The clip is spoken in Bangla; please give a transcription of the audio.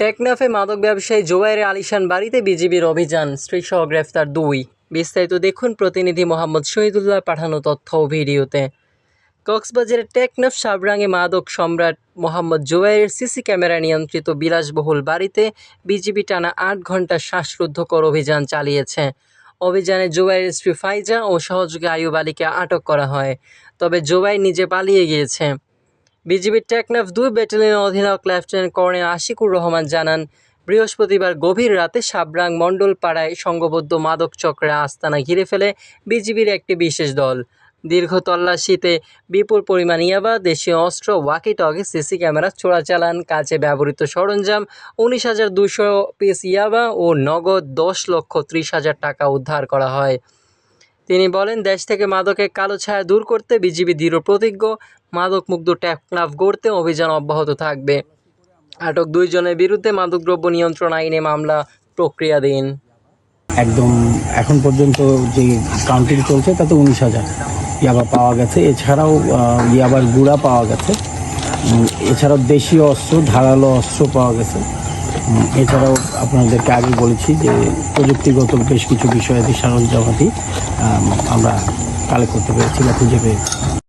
টেকনাফে মাদক ব্যবসায়ী জোবাইরের আলিশান বাড়িতে বিজিবির অভিযান, স্ত্রীসহ গ্রেফতার দুই। বিস্তারিত দেখুন প্রতিনিধি মোহাম্মদ শহীদুল্লাহ পাঠানো তথ্য ও ভিডিওতে। কক্সবাজারের টেকনাফ সাবরাঙে মাদক সম্রাট মোহাম্মদ জোবাইরের সিসি ক্যামেরা নিয়ন্ত্রিত বিলাসবহুল বাড়িতে বিজিবি টানা আট ঘণ্টা শ্বাসরুদ্ধকর অভিযান চালিয়েছে। অভিযানে জোবাইরের স্ত্রী ফাইজা ও সহযোগী আয়ুব আলীকে আটক করা হয়। তবে জোবাই নিজে পালিয়ে গিয়েছে। বিজিবির টেকনাফ দুই ব্যাটালিয়ন অধিনায়ক লেফটেন্যান্ট কর্নেল আশিকুর রহমান জানান, বৃহস্পতিবার গভীর রাতে সাবরাং মণ্ডল পাড়ায় সংঘবদ্ধ মাদক চক্রের আস্তানা ঘিরে ফেলে বিজিবির একটি বিশেষ দল। দীর্ঘ তল্লাশিতে বিপুল পরিমাণ ইয়াবা, দেশীয় অস্ত্র ওয়াকি টকি সিসি ক্যামেরা, চোরাচালান কাজে ব্যবহৃত সরঞ্জাম, উনিশ হাজার দুশো পিস ইয়াবা ও নগদ দশ লক্ষ ত্রিশ হাজার টাকা উদ্ধার করা হয়। তিনি বলেন, দেশ থেকে মাদকের কালো ছায়া দূর করতে বিজিবি দৃঢ় প্রতিজ্ঞ। মুক্ত টেকনাফ গড়তে অভিযান অব্যাহত থাকবে। আটক দুইজনের বিরুদ্ধে মাদকদ্রব্য নিয়ন্ত্রণ আইনে মামলা, প্রক্রিয়াধীন। একদম এখন পর্যন্ত যে কাউন্টিং চলছে, তাতে উনিশ হাজার ইয়াবা পাওয়া গেছে। এছাড়াও ইয়াবার গুড়া পাওয়া গেছে। এছাড়াও দেশীয় অস্ত্র, ধারালো অস্ত্র পাওয়া গেছে। এছাড়াও আপনাদেরকে আগে বলেছি যে প্রযুক্তিগত বেশ কিছু বিষয়াদি সরঞ্জামাদি আম, আমরা কালেক্ট করতে পেরেছি বা খুঁজে পেয়েছি